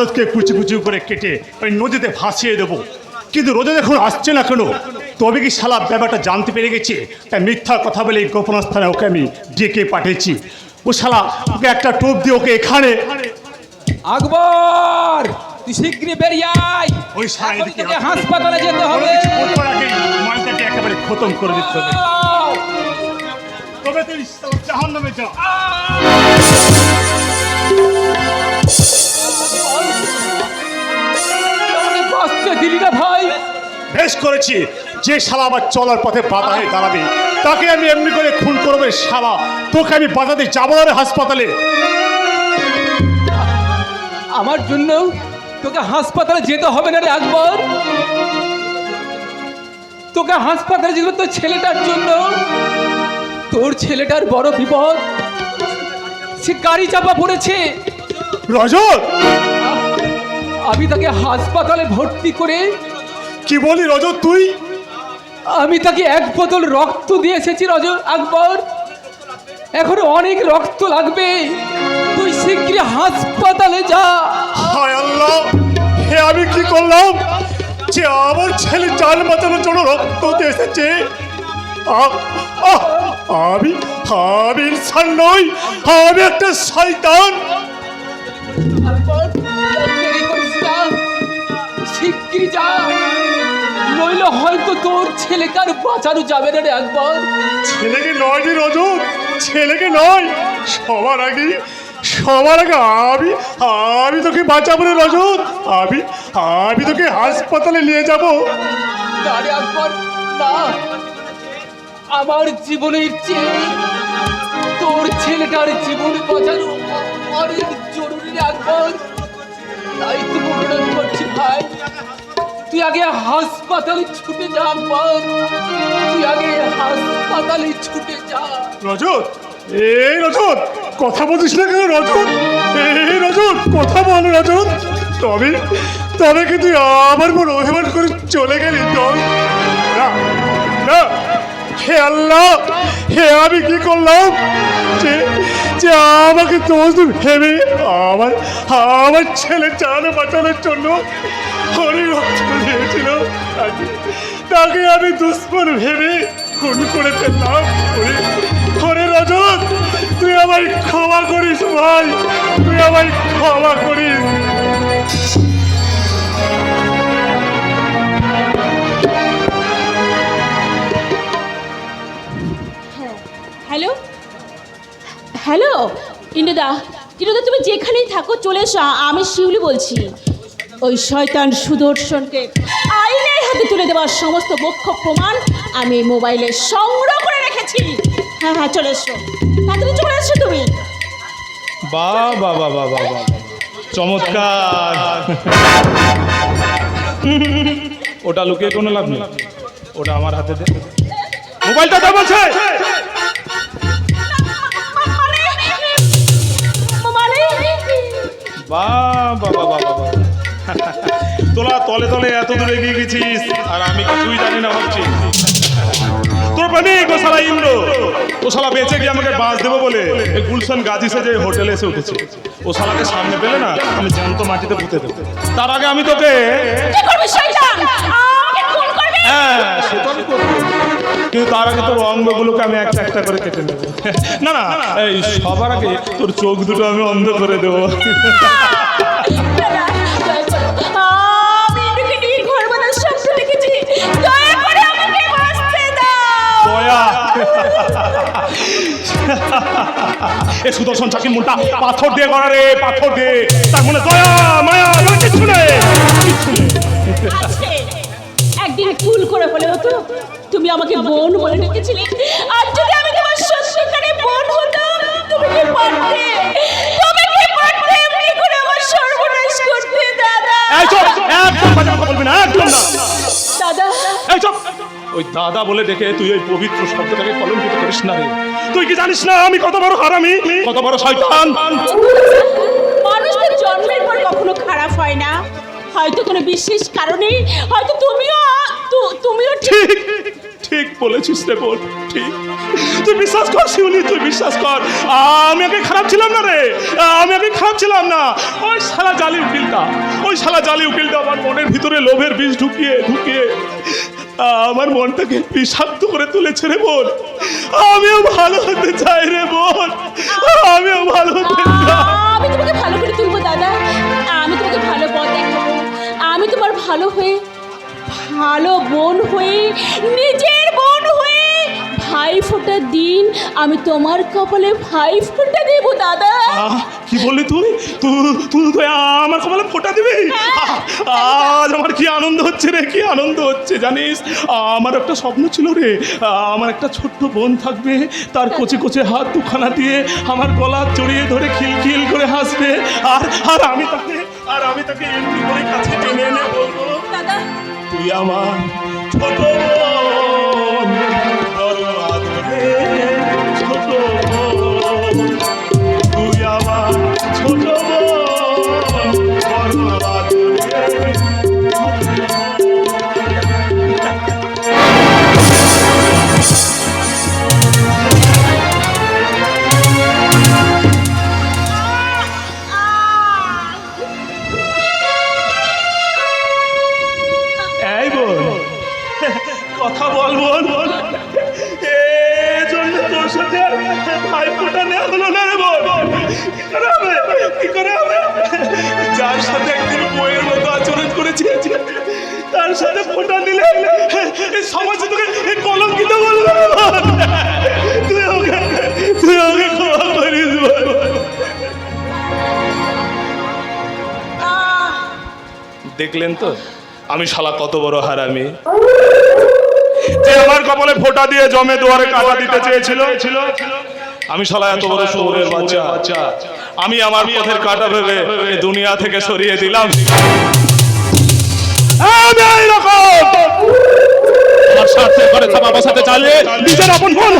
রোজকে কুচি কুচি করে কেটে ওই নদীতে ভাসিয়ে দেবো। কিন্তু রোজা এখন আসছে না কেন তবে কি শালা ব্যাপারটা জানতে পেরে গেছে? তাই মিথ্যা কথা বলে এই গোপন স্থানে ওকে আমি ডেকে পাঠিয়েছি। ও শালা ওকে একটা টোপ দিয়ে ওকে এখানে আকবর তুই শীঘ্রই বেরিয়ে আয়। ওই শালা এদিকে হাসপাতালে যেতে হবে। মালটাকে একেবারে খতম করে দিতে হবে। তবে তুই জাহান নামে যা বাঁচতে দিলি না ভাই। বেশ করেছি। যে শালা আবার চলার পথে বাধা হয়ে দাঁড়াবে তাকে আমি এমনি করে খুন করবে শালা। তোকে আমি যাব না হাসপাতালে। আমার জন্য তোকে হাসপাতালে যেতে হবে না রে আকবর। তোকে হাসপাতালে যেতে তোর ছেলেটার জন্য। তোর ছেলেটার বড় বিপদ। সে গাড়ি চাপা পড়েছে। রজত! আমি তাকে হাসপাতালে ভর্তি করে কি বলি রজত তুই? আমি তাকে এক বোতল রক্ত দিয়ে এসেছি রজ আকবর। এখন অনেক রক্ত লাগবে। তুই শীঘ্রই হাসপাতালে যা। হায় আল্লাহ হে আমি কি করলাম? যে আমার ছেলে জান বাঁচানোর জন্য রক্ত দিয়ে এসেছে! আমি আমি ইনসান নই আমি একটা শয়তান। শিগগিরই যা নইলে হয়তো তোর ছেলেকে আর বাঁচানো যাবে না রে আকবর। ছেলেকে নয় রে রজত ছেলেকে নয়। সবার আগে সবার আগে আমি আমি তোকে বাঁচাবো রে রজত। আমি আমি তোকে হাসপাতালে নিয়ে যাব। না রে আকবর না। আমার জীবনের চেয়ে তোর ছেলেটার জীবন বাঁচানো অনেক জরুরি রে আকবর। ভাই। তুই আগে হাসপাতালে ছুটে যা আকবর তুই আগে হাসপাতালে ছুটে যা। রজত, এই রজত, কথা বলছিস না কেন রজত? এই রজত, কথা বল রজত। তবে তবে কি তুই আবার বড় অভিমান করে চলে গেলি? তো না না, হে আল্লাহ, হে আমি কি করলাম? যে যে আমাকে দোষ ভেবে আমার আমার ছেলে চান বাঁচানোর জন্য হরি দিয়েছিল। তাকে আমি দুশ্মন ভেবে খুন করে ফেললাম। ওরে ওরে রজত তুই আমায় ক্ষমা করিস ভাই, তুই আমায় ক্ষমা করিস। হ্যালো? হ্যালো ইন্দুদা ইন্দুদা তুমি যেখানেই থাকো, চলে এসো। আমি শিউলি বলছি। ওই শয়তান সুদর্শনকে আইনের হাতে তুলে দেওয়ার সমস্ত বক্ষ প্রমাণ আমি মোবাইলে সংগ্রহ করে রেখেছি। হ্যাঁ হ্যাঁ চলে এসো। তাড়াতাড়ি চলে এসো তুমি। বা বা বা বাহ বাহ চমৎকার। ওটা লুকিয়ে কোনো লাভ নেই। ওটা আমার হাতে দে। মোবাইলটা তো বলছে। বাহ বাহ বাহ তোরা তলে তলে এত দূরে এগিয়ে গেছিস আর আমি কিছুই জানি না ভাবছি। তোর প্রেমিক ও শালা ইন্দ্র। ও শালা বেঁচে গিয়ে আমাকে বাস দেবো বলে এই গুলশান গাজী সে যে হোটেলে এসে উঠেছে। ও শালাকে সামনে পেলে না আমি জ্যান্ত মাটিতে পুঁতে দেবো। তার আগে আমি তোকে হ্যাঁ সে তো আমি করব। কিন্তু তার আগে তোর অঙ্গগুলোকে আমি একটা একটা করে কেটে নেব। না না এই সবার আগে তোর চোখ দুটো আমি অন্ধ করে দেবো। করো। করে এ সুদর্শন চাকির মুন্টা পাথর দিয়ে গড়া রে পাথর দিয়ে। তার মনে দয়া মায়া কিছু নেই। একদিন ভুল করে হলেও তো তুমি আমাকে বোন বলে ডেকেছিলে। আর যদি আমি তোমার সত্যিকারে বোন হতাম তুমি কি পারতে? তুমি কি পারতে এমনি করে আমার সর্বনাশ করতে দাদা? এই চুপ একদম বাজে কথা বলবি না একদম না। দাদা। এই চুপ। ওই দাদা বলে ডেকে তুই ওই পবিত্র শব্দটাকে কলঙ্কিত করিস না রে। তুই কি জানিস না আমি কত বড় হারামি? কত বড় শয়তান? মানুষ তো জন্মের পর কখনো খারাপ হয় না। হয়তো কোনো বিশেষ কারণে হয়তো তুমিও তুমিও ঠিক। ঠিক বলেছিস রে বোন, ঠিক। তুই বিশ্বাস কর, শিউলি, তুই বিশ্বাস কর। আমি আগে খারাপ ছিলাম না রে, আমি আগে খারাপ ছিলাম না। ওই শালা জালি উকিলটা, ওই শালা জালি উকিলটা আমার মনের ভিতরে লোভের বীজ ঢুকিয়ে ঢুকিয়ে আমার মনটাকে বিষাক্ত করে তুলেছে রে বোন। আমিও ভালো হতে চাই রে বোন, আমিও ভালো হতে চাই। আমি তোমাকে ভালো করে তুলবো, দাদা। আমি তোমাকে ভালো পথ দেখাবো। আমি তোমার ভালো হয়ে ভালো বোন হয়ে নিজের বোন হয়ে ভাই ফোটার দিন। আমি তোমার কপালে ভাই ফোটা দেবো দাদা। কি বললি তুই? তুই তুই আমার কপালে ফোটা দিবি? আজ আমার কি আনন্দ হচ্ছে রে কি আনন্দ হচ্ছে জানিস? আমার একটা স্বপ্ন ছিল রে আমার একটা ছোট্ট বোন থাকবে তার কোচে কোচে হাত দুখানা দিয়ে আমার গলা জড়িয়ে ধরে খিলখিল করে হাসবে আর আর আমি তাকে আর আমি তাকে এমনি করে কাছে টেনে এনে বলব। দাদা তুই আমার ছোট সাথে আর ভাই নেওয়া হলো না রে বোন? কি করে হবে? কি করে হবে? যার সাথে একদিন বইয়ের মতো আচরণ করেছি তার সাথে ফোটা নিলে এই তোকে কলঙ্কিত বলবে তুই ওকে তুই ওকে ক্ষমা করিস দেখলেন তো আমি শালা কত বড় হারামি। যে আমার কপালে ফোঁটা দিয়ে জমে দুয়ারে কাটা দিতে চেয়েছিল, আমি শালা এত বড় শহরের বাচ্চা। আমি আমার পথের কাটা ভেবে দুনিয়া থেকে সরিয়ে দিলাম। নিজের আপন মন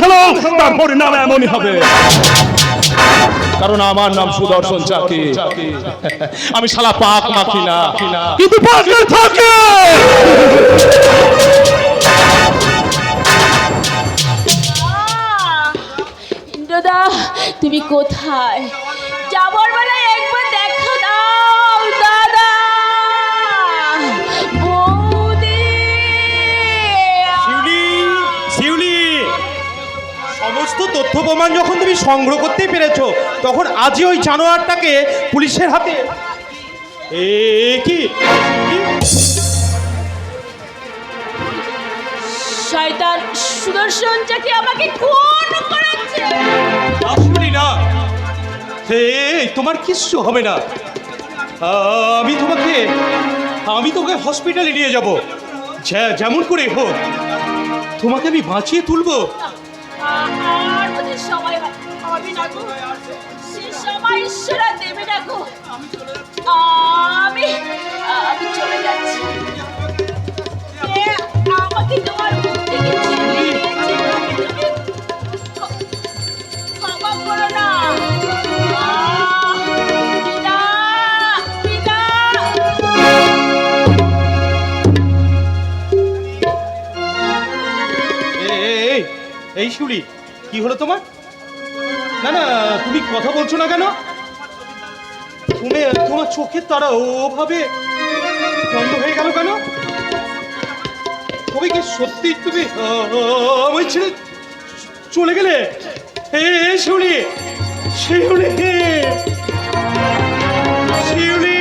এমনই হবে। কারণ আমার নাম সুদর্শন চাকি। আমি শালা পাক মাখি না। কিন্তু পাকে থাকে। ইন্দ্রদা তুমি কোথায়? যাবার বেলায় একবার দেখা দাও, দাদা। বৌদি। শিউলি শিউলি। সমস্ত তথ্য প্রমাণ যখন তুমি সংগ্রহ করতেই পেরেছ, তখন আজই ওই জানোয়ারটাকে পুলিশের হাতে এ, কি? শয়তান সুদর্শন চাকি আমাকে খুন করেছে। না, শিউলি না। হে তোমার কিচ্ছু হবে না। আমি তোমাকে আমি তোকে হসপিটালে নিয়ে যাব। যা- যেমন করে হোক। তোমাকে আমি বাঁচিয়ে তুলবো। আমি চলে যাচ্ছি। আমাকে তোমার এই শিউলি কি হলো তোমার? না না, তুমি কথা বলছো না কেন? তুমি তোমার চোখের তারা ওভাবে বন্ধ হয়ে সত্যি তুমি ছেড়ে চলে গেলে? এ শিউলি শিউলি শিউলি।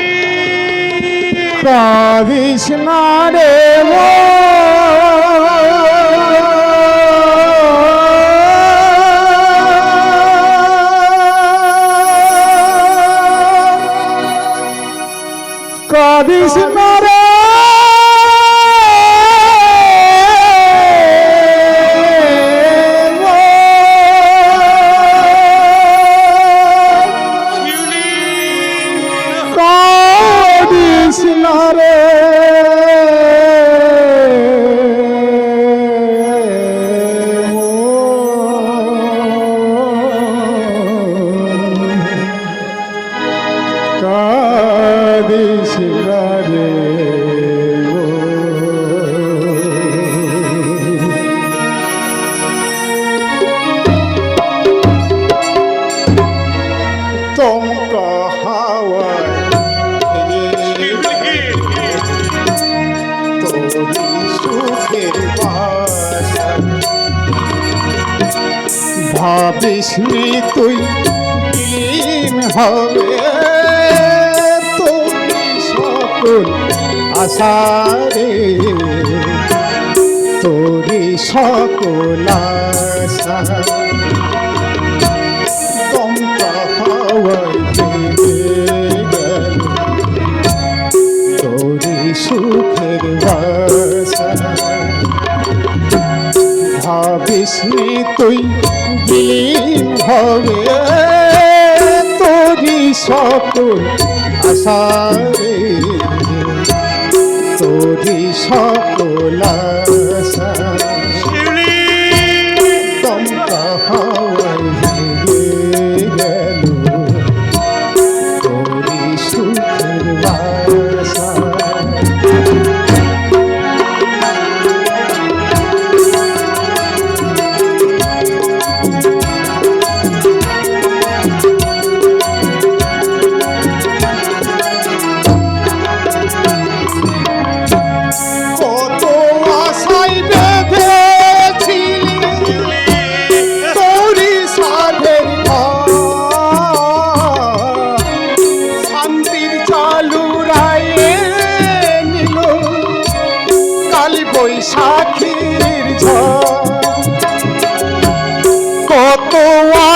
কাঁদিস না রে কাঁদিস তুই বিলীন হবে তোরি সকল আশারে তোরি সকল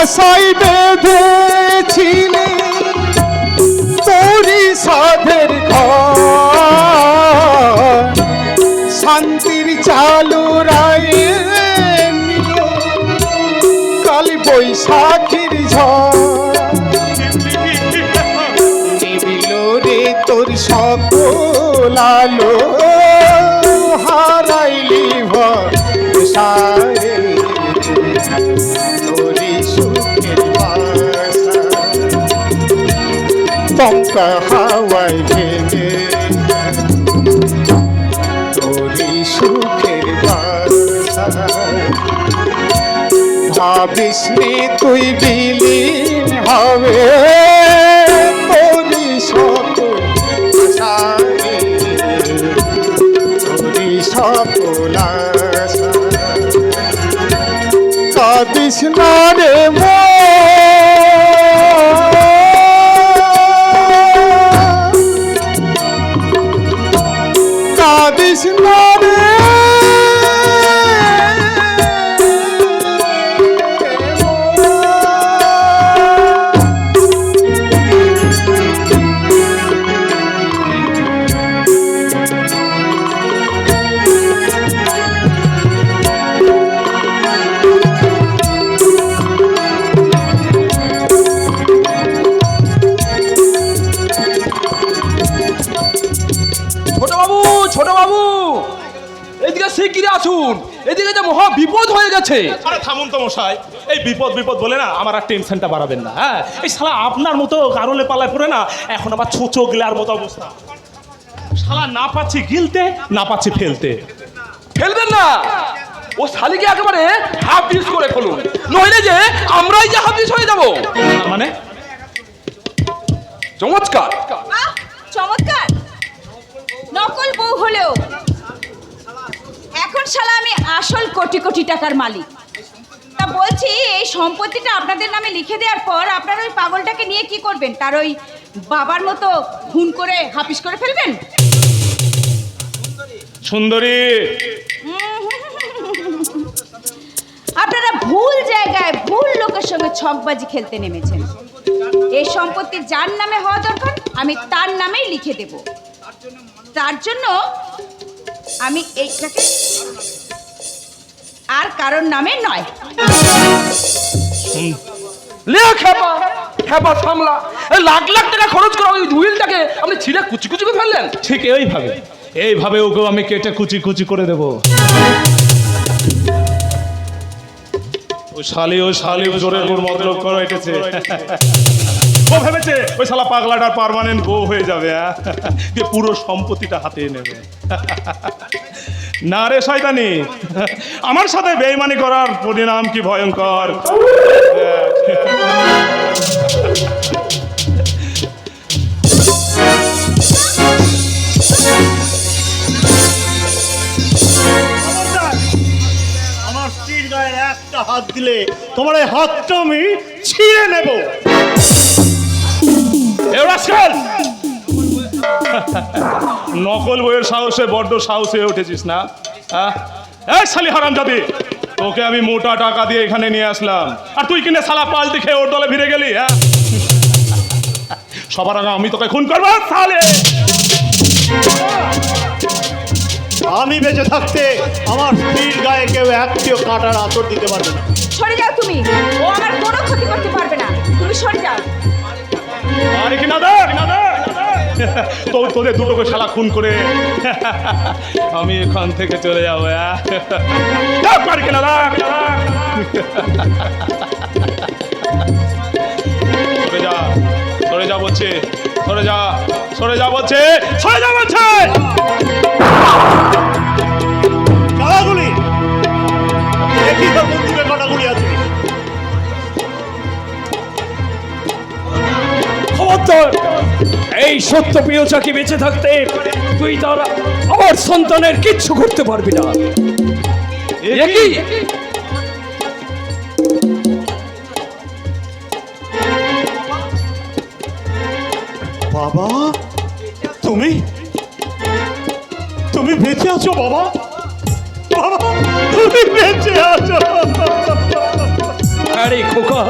আশায় বেঁধেছিলে। তোরি সাধের শান্তির চালু রায়ে কাল বৈশাখীর ঝড়। তোর সকল আলো। হাওয়ায় ভেঙে তোরি সুখের বাসা ভাবিস তুই বিলীন হবে তোরি আশারে, তোরি সকল কাঁদিস না রে মন। কাঁদিস হয়ে গেছে। আরে থামুন তো মশাই এই বিপদ বিপদ বলে না আমার আর টেনশনটা বাড়াবেন না হ্যাঁ? এই শালা আপনার মতো কারলে পালায় পড়ে না এখন আবার ছোচো গিলার মতো অবস্থা। শালা না পাচ্ছি গিলতে না পাচ্ছি ফেলতে। ফেলবেন না। ও শালিকে একেবারে হাফ পিস করে ফেলুন। নইলে যে আমরাই যে হাফ পিস হয়ে যাব। মানে? চমৎকার। চমৎকার। নকল বউ হলেও। শালা আমি আসল কোটি কোটি টাকার মালিক। তা বলছি এই সম্পত্তিটা আপনাদের নামে লিখে দেওয়ার পর আপনারা ওই পাগলটাকে নিয়ে কি করবেন? তার ওই বাবার মতো খুন করে হাপিস করে ফেলবেন? সুন্দরী! আপনারা ভুল জায়গায় ভুল লোকের সঙ্গে ছকবাজি খেলতে নেমেছেন। এই সম্পত্তি যার নামে হওয়া দরকার আমি তার নামেই লিখে দেব। তার জন্য আমি এইটাকে আর কারোর নামে নয় লে খেপা খেপা সামলা লাখ লাখ টাকা খরচ করা ওই হুইলটাকে আপনি ছিঁড়ে কুচি কুচি করে ফেললেন ঠিক এইভাবে এইভাবে ওকে আমি কেটে কুচি কুচি করে দেব ও শালি ও শালি জোরে মতলব করে এটেছে ও ভেবেছে, ওই শালা পাগলাটার পার্মানেন্ট বউ হয়ে যাবে হ্যাঁ? দিয়ে পুরো সম্পত্তিটা হাতে নেবে না রে শয়তানি, আমার সাথে বেইমানি করার পরিণাম কি ভয়ঙ্কর? আমার একটা হাত দিলে তোমার এই হাতটা আমি ছিঁড়ে নেব। রাস্কেল! নকল বইয়ের সাহসে বড্ড সাহস হয়ে উঠেছিস না? হ্যাঁ? এই শালি হারাম জাতি তোকে আমি মোটা টাকা দিয়ে এখানে নিয়ে আসলাম। আর তুই কিনে সালা পাল্টি খেয়ে ওর দলে ফিরে গেলি হ্যাঁ? সবার আগে আমি তোকে খুন করব সালে আমি বেঁচে থাকতে আমার স্ত্রীর গায়ে কেউ একটিও কাটার আতর দিতে পারবে না। সরে যাও তুমি। ও আমার কোনো ক্ষতি করতে পারবে না। তুমি সরে যাও। তোদের দুটোকে শালা খুন করে। আমি এখান থেকে চলে যাব। সরে যা সরে যা বলছে, সরে যা সরে যা বলছে, সরে যা বলছে। কটাগুলি আছে। খবরদার এই সত্য প্রিয় চাকি বেঁচে থাকতে তুই তার আমার সন্তানের কিচ্ছু করতে পারবি না। একই বাবা তুমি? তুমি বেঁচে আছো বাবা? বাবা তুমি বেঁচে আছো। আরে খোকা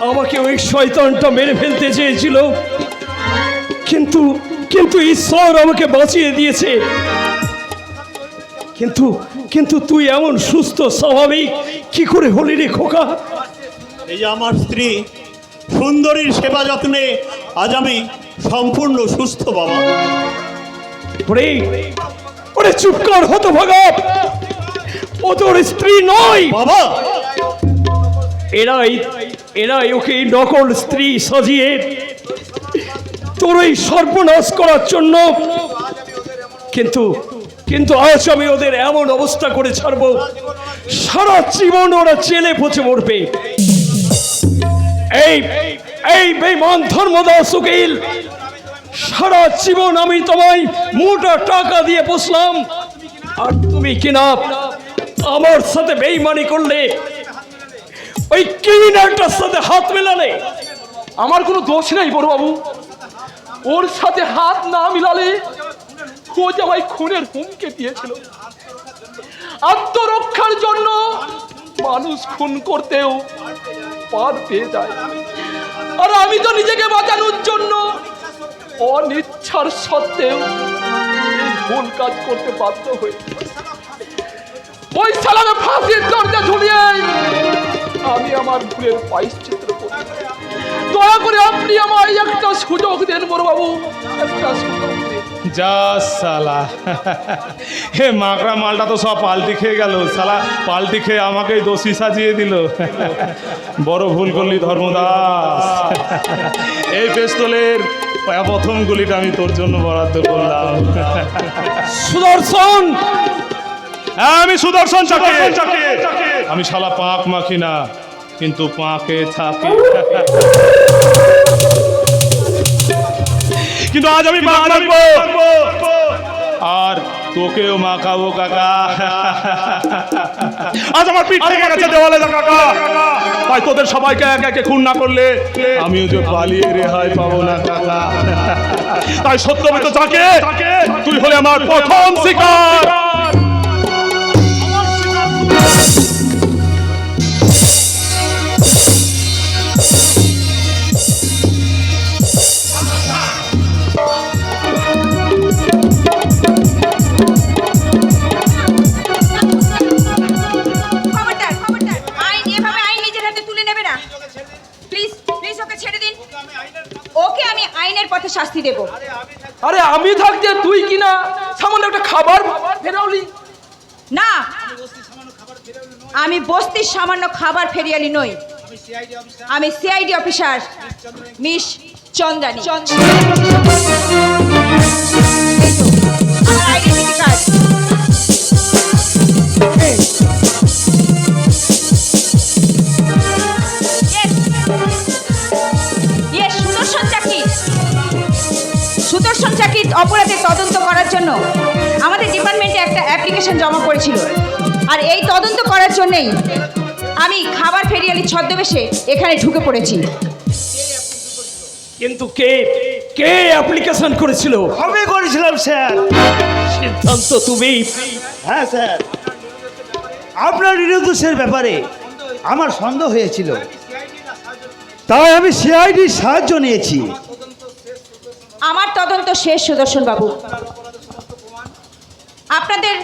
আমাকে ওই শয়তানটা মেরে ফেলতে চেয়েছিল। কিন্তু কিন্তু ঈশ্বর আমাকে বাঁচিয়ে দিয়েছে। কিন্তু কিন্তু তুই এমন সুস্থ স্বাভাবিক কি করে হলি রে খোকা? এই যে আমার স্ত্রী সুন্দরীর সেবা যত্নে আজ আমি সম্পূর্ণ সুস্থ বাবা। ওরে ওরে চুপ কর হতো ভাগা ও তোর স্ত্রী নয়। বাবা! এরাই এরাই ওকে নকল স্ত্রী সাজিয়ে তোর এই সর্বনাশ করার জন্য। কিন্তু কিন্তু আজ আমি ওদের এমন অবস্থা করে ছাড়বো, সারা জীবন ওরা চেলে পচে মরবে। এই এই বেমান ধর্মদাস উকিল, সারা জীবন আমি তোমায় মোটা টাকা দিয়ে বসলাম আর তুমি কিনা আমার সাথে বেইমানি করলে ওই ক্রিমিনালটার সাথে হাত মেলালে আমার কোনো দোষ নেই বড়বাবু। ওর সাথে হাত না মিলালে ও যে আমায় খুনের হুমকে দিয়েছিল। আত্মরক্ষার জন্য মানুষ খুন করতেও পার পেয়ে যায়। আর আমি তো নিজেকে বাঁচানোর জন্য অনিচ্ছার সত্ত্বেও ভুল কাজ করতে বাধ্য হয়ে ওই সালামে ফাঁসির দরজা ঝুলিয়ে আমি আমার ভুলের পাইশ্চিত্র করি দয়া করে আপনি আমায় একটা সুযোগ দেন বড়বাবু একটা সুযোগ যা সালা। হে মাকড়া মালটা তো সব পাল্টি খেয়ে গেল সালা পাল্টি খেয়ে আমাকেই দোষী সাজিয়ে দিল। বড় ভুল করলি ধর্মদাস। এই পেস্তলের প্রথম গুলিটা আমি তোর জন্য বরাদ্দ করলাম। সুদর্শন! আমি সুদর্শন চাকে। আমি শালা পাক মাখি না কিন্তু পাকে থাকি। কিন্তু আজ আমি পাক মাখবো। আর তোকেও মাখাবো কাকা। আজ আমার পিঠ থেকে গেছে দেওয়ালে কাকা। তাই তোদের সবাইকে এক একে খুন না করলে আমিও যে পালিয়ে রেহাই পাবো না কাকা। তাই সত্যমিত চাকে তুই হলে আমার প্রথম শিকার। কিনা সামান্য একটা খাবার ফেরাওলি না আমি বস্তির সামান্য খাবার ফেরিয়ালি নই। আমি সিআইডি অফিসার মিস চন্দ্রানী। এই সুদর্শন অপরাধের তদন্ত করার জন্য আমাদের ডিপার্টমেন্টে একটা অ্যাপ্লিকেশন জমা পড়েছিল আর এই তদন্ত করার জন্যই আমি খাবার ফেরিয়ালি ছদ্মবেশে এখানে ঢুকে পড়েছি। কিন্তু কে কে অ্যাপ্লিকেশন করেছিল? আমি করেছিলাম স্যার। সিদ্ধান্ত তুমি। হ্যাঁ স্যার। আপনার নির্দোষের ব্যাপারে আমার সন্দেহ হয়েছিল। তাই আমি সিআইডির সাহায্য নিয়েছি। আমার তদন্ত শেষ, সুদর্শন বাবু। আপনাদের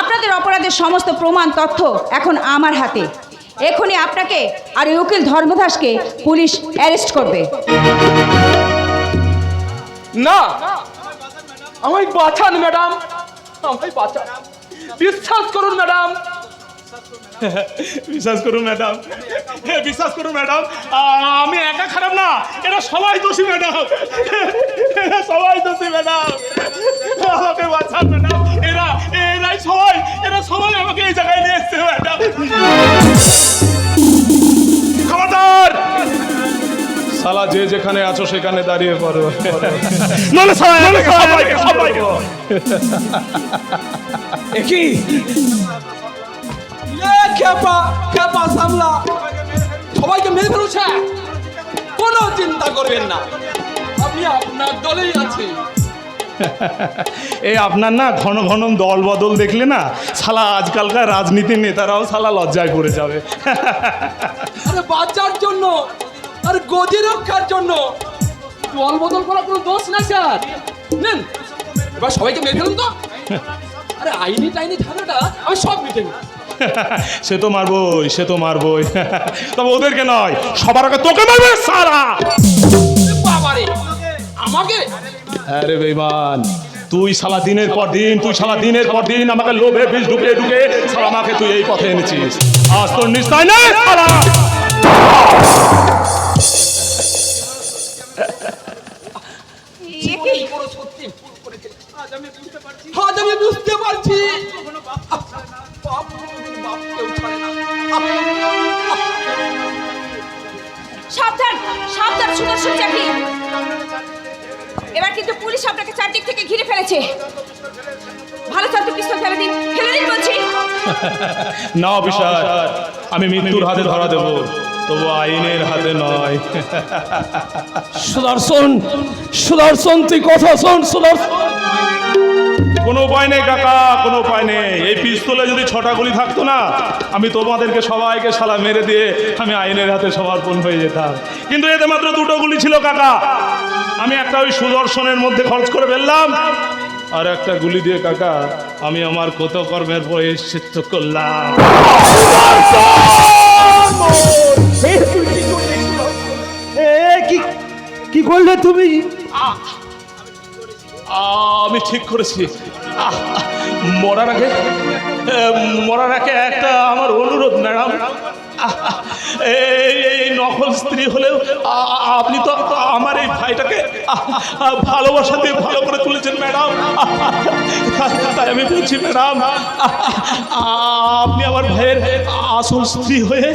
আপনাদের অপরাধের সমস্ত প্রমাণ, তথ্য এখন আমার হাতে। এখনই আপনাকে আর উকিল ধর্মদাসকে পুলিশ অ্যারেস্ট করবে। না, আমায় বাঁচান, ম্যাডাম। আমায় বাঁচান। বিশ্বাস করুন, ম্যাডাম। বিশ্বাস করুন ম্যাডাম বিশ্বাস করুন ম্যাডাম আমি একা খারাপ না। এটা সবাই দোষী ম্যাডাম এরা সবাই দোষী ম্যাডাম আমাকে বাঁচান ম্যাডাম এরা এরাই সবাই এরা সবাই আমাকে এই জায়গায় নিয়ে এসছে ম্যাডাম খবরদার! সালা যে যেখানে আছো সেখানে দাঁড়িয়ে পড়ো। নলে সবাইকে সবাইকে কি খেপা খেপা সামলা। সবাইকে মেরে ফেলছে। কোনো চিন্তা করবেন না। আমি আপনার দলেই আছি। এই আপনার না ঘন ঘন দল বদল দেখলে না সালা আজকালকার রাজনীতির নেতারাও সালা লজ্জায় পড়ে যাবে। আরে বাঁচার জন্য আর গদি রক্ষার জন্য। দল বদল করার কোনো দোষ না স্যার। নেন এবার সবাইকে মেরে ফেলুন তো। আরে আইনি টাইনি ঝামেলাটা আমি সব মিটে নেব। সে তো মারবই সে তো মারবই তবে ওদেরকে নয় সবার আগে তোকে মারবে সারা। আমাকে? আরে বেমান তুই সালা দিনের পর দিন তুই সালা দিনের পর দিন আমাকে লোভে বিষ ঢুকে ঢুকে সালা আমাকে তুই এই পথে এনেছিস। আজ তোর নিশ্চয় নেই সালা। আজ আমি বুঝতে পারছি। আজ আমি বুঝতে পারছি। বাপ কোনোদিন ছাড়ে না। সাবধান সাবধান সুদর্শন চাকরি এবার কিন্তু পুলিশ আপনাকে চারদিক থেকে ঘিরে ফেলেছে। ভালো চলতে পিস্তল ফেলে দিন ফেলে দিন বলছি। না অফিসার আমি মৃত্যুর হাতে ধরা দেব তবু আইনের হাতে নয়। সুদর্শন সুদর্শন তুই কথা শোন সুদর্শন। কোনো উপায় নেই কাকা কোনো উপায় নেই। এই পিস্তলে যদি ছটা গুলি থাকতো না আমি তোমাদেরকে সবাইকে সালা মেরে দিয়ে আমি আইনের হাতে সমর্পণ হয়ে যেতাম। কিন্তু এতে মাত্র দুটো গুলি ছিল কাকা। আমি একটা ওই সুদর্শনের মধ্যে খরচ করে ফেললাম আর একটা গুলি দিয়ে কাকা আমি আমার কত কর্মের সিদ্ধ করলাম। এ কি কি করলে তুমি? আমি ঠিক করেছি। মরার আগে মরার আগে একটা আমার অনুরোধ, ম্যাডাম। এই নকল স্ত্রী হলেও আপনি তো আমার এই ভাইটাকে ভালোবাসা দিয়ে ভালো করে তুলেছেন, ম্যাডাম। তাই- আমি বলছি, ম্যাডাম আপনি আমার ভাইয়ের আসল স্ত্রী হয়ে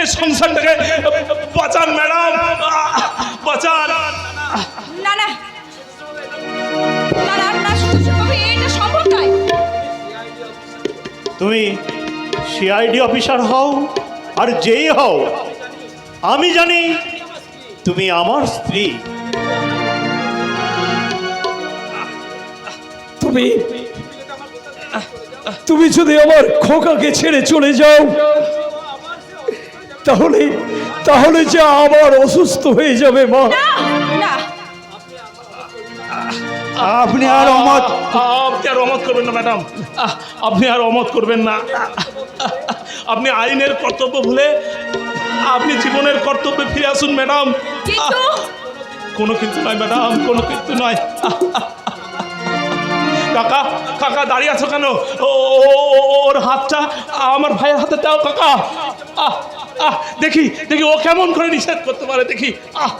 এই সংসারটাকে বাঁচান, ম্যাডাম। বাঁচান। না না তুমি সিআইডি অফিসার হও আর যেই হও। আমি জানি তুমি আমার স্ত্রী। তুমি তুমি যদি আমার খোকাকে ছেড়ে চলে যাও তাহলে তাহলে যে আবার অসুস্থ হয়ে যাবে মা। না না। আপনি আর অমত আপনি আর অমত করবেন না ম্যাডাম। আহ, আপনি আর অমত করবেন না। আপনি আইনের কর্তব্য ভুলে আপনি জীবনের কর্তব্যে ফিরে আসুন ম্যাডাম। কোনো কিন্তু নয় ম্যাডাম কোনো কিন্তু নয়। কাকা কাকা দাঁড়িয়ে আছো কেন? ও ও- ও- ওর হাতটা আমার ভাইয়ের হাতে দাও কাকা। আহ আহ দেখি দেখি ও কেমন করে নিষেধ করতে পারে দেখি। আহ